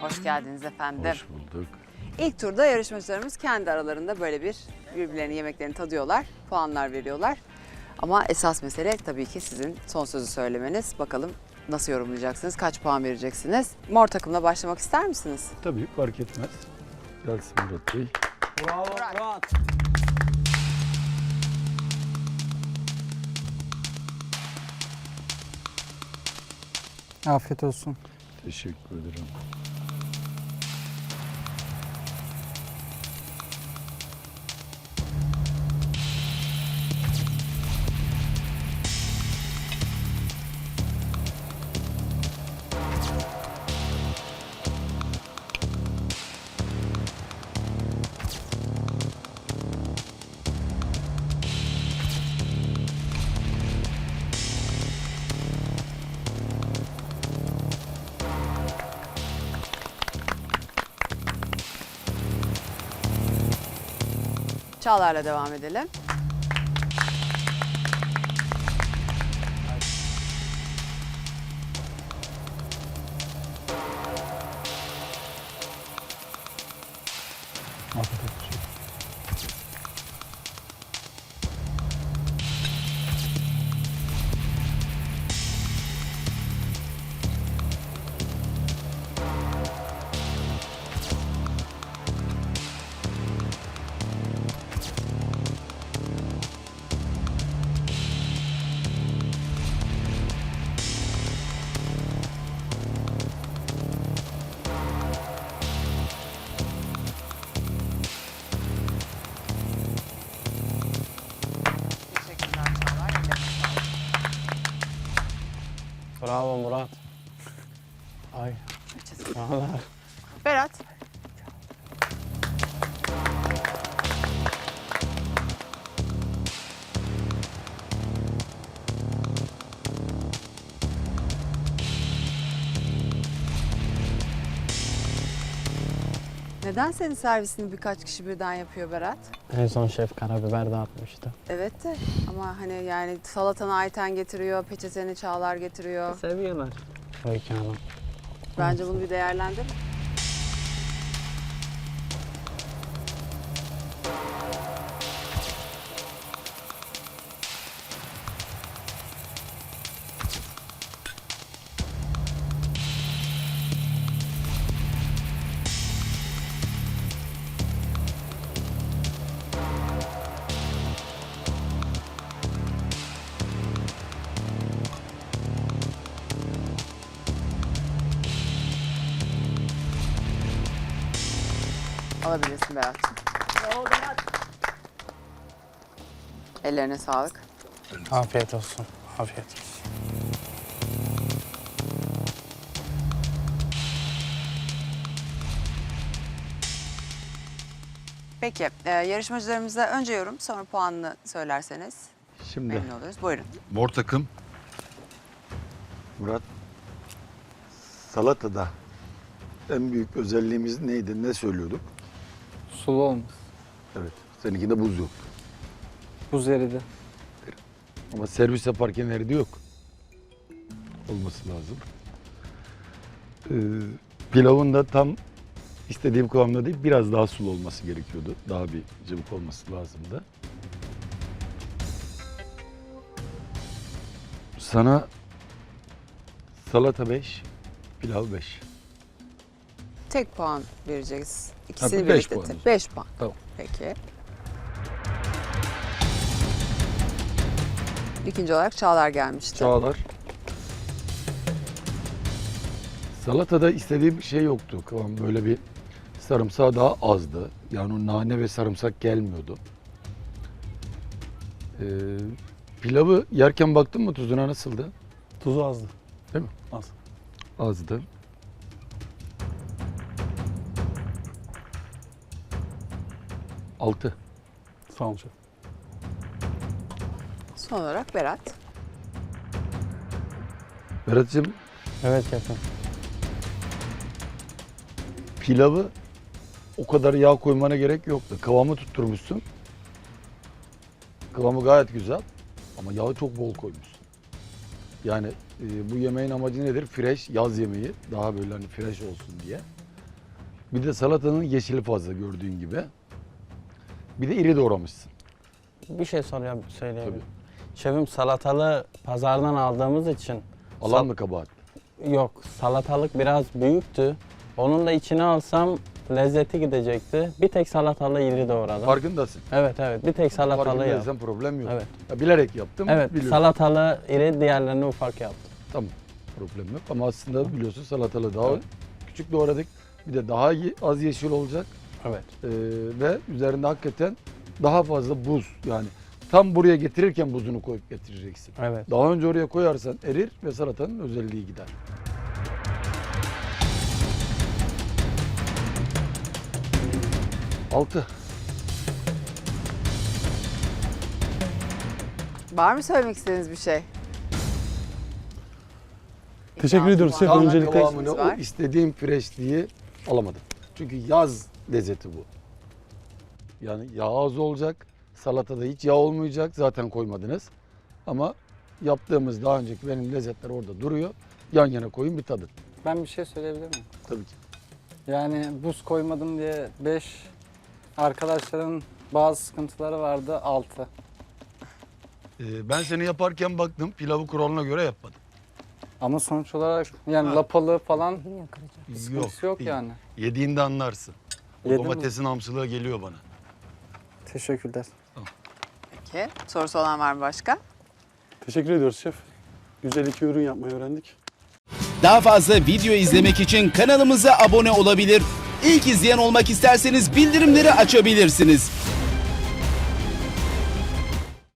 Hoş geldiniz efendim. Hoş bulduk. İlk turda yarışmacılarımız kendi aralarında böyle bir birbirlerinin yemeklerini tadıyorlar, puanlar veriyorlar. Ama esas mesele tabii ki sizin son sözü söylemeniz. Bakalım nasıl yorumlayacaksınız, kaç puan vereceksiniz? Mor takımla başlamak ister misiniz? Tabii fark etmez. Gelsin Murat Bey. Bravo Murat. Murat. Afiyet olsun. Teşekkür ederim. Çağlar'la devam edelim. Bravo Murat. Ay. Berat. Neden senin servisini birkaç kişi birden yapıyor Berat? En son şef karabiber dağıtmıştı. Evet de ama hani yani salatanı Ayten getiriyor, peçeteni Çağlar getiriyor. Seviyorlar. Hanım. Bence bunu bir değerlendir. Alabilirsin Berat. Ellerine sağlık. Afiyet olsun. Afiyet olsun. Peki, e, yarışmacılarımıza önce yorum, sonra puanını söylerseniz Şimdi memnun oluruz. Buyurun. mor takım. Murat. Salatada en büyük özelliğimiz neydi? Ne söylüyorduk? Sulu olmuş. Evet. Seninkinde buz yok. Buz eridi. Ama servis yaparken eridi yok. Olması lazım. Ee, pilavın da tam istediğim kıvamda değil, biraz daha sulu olması gerekiyordu. Daha bir cıvık olması lazımdı. Sana salata 5, pilav 5. Tek puan vereceğiz. İkisini Tabii, beş birlikte. puan. 5 puan. Tamam. Peki. İkinci olarak Çağlar gelmişti. Çağlar. Salatada istediğim şey yoktu. Kıvam böyle bir sarımsağı daha azdı. Yani o nane ve sarımsak gelmiyordu. Ee, pilavı yerken baktın mı tuzuna nasıldı? Tuzu azdı. Değil mi? Az. Azdı. Altı. Sağ olun şef. Son olarak Berat. Berat'cığım Evet şefim. pilavı o kadar yağ koymana gerek yoktu. Kıvamı tutturmuşsun. Kıvamı gayet güzel ama yağı çok bol koymuşsun. Yani e, bu yemeğin amacı nedir? Fresh, yaz yemeği. Daha böyle hani fresh olsun diye. Bir de salatanın yeşili fazla gördüğün gibi. Bir de iri doğramışsın. Bir şey soruyor söyleyeyim. Tabii. Şefim salatalı pazardan aldığımız için Alan mı kabahat? yok salatalık biraz büyüktü. Onun da içine alsam lezzeti gidecekti. Bir tek salatalı iri doğradım. Farkındasın. Evet evet bir tek salatalı yaptım. Farkındaysan problem yok. Evet. Ya bilerek yaptım. Evet biliyorum. salatalı iri diğerlerini ufak yaptım. Tamam. Problem yok ama aslında biliyorsun salatalı daha küçük doğradık. Bir de daha ye- az yeşil olacak. Evet. Ee, ve üzerinde hakikaten daha fazla buz yani tam buraya getirirken buzunu koyup getireceksin. Evet. Daha önce oraya koyarsan erir ve salatanın özelliği gider. Altı. Var mı söylemek istediğiniz bir şey? Teşekkür İddialı ediyoruz şef. puanlar Tam öncelikle- var. istediğim freşliği alamadım. Çünkü yaz lezzeti bu. Yani yağ az olacak. Salatada hiç yağ olmayacak. Zaten koymadınız. Ama yaptığımız daha önceki benim lezzetler orada duruyor. Yan yana koyun bir tadın. Ben bir şey söyleyebilir miyim? Tabii ki. Yani buz koymadım diye 5 arkadaşların bazı sıkıntıları vardı 6. Ee, ben seni yaparken baktım pilavı kuralına göre yapmadım. Ama sonuç olarak yani Ha. lapalı falan sıkıntısı yok, değil. yani. Yediğinde anlarsın. O Yedim mi? domatesin hamsılığı geliyor bana. Teşekkürler. Peki. Sorusu olan var mı başka? Teşekkür ediyoruz şef. Güzel iki ürün yapmayı öğrendik. Daha fazla video izlemek için kanalımıza abone olabilir. İlk izleyen olmak isterseniz bildirimleri açabilirsiniz.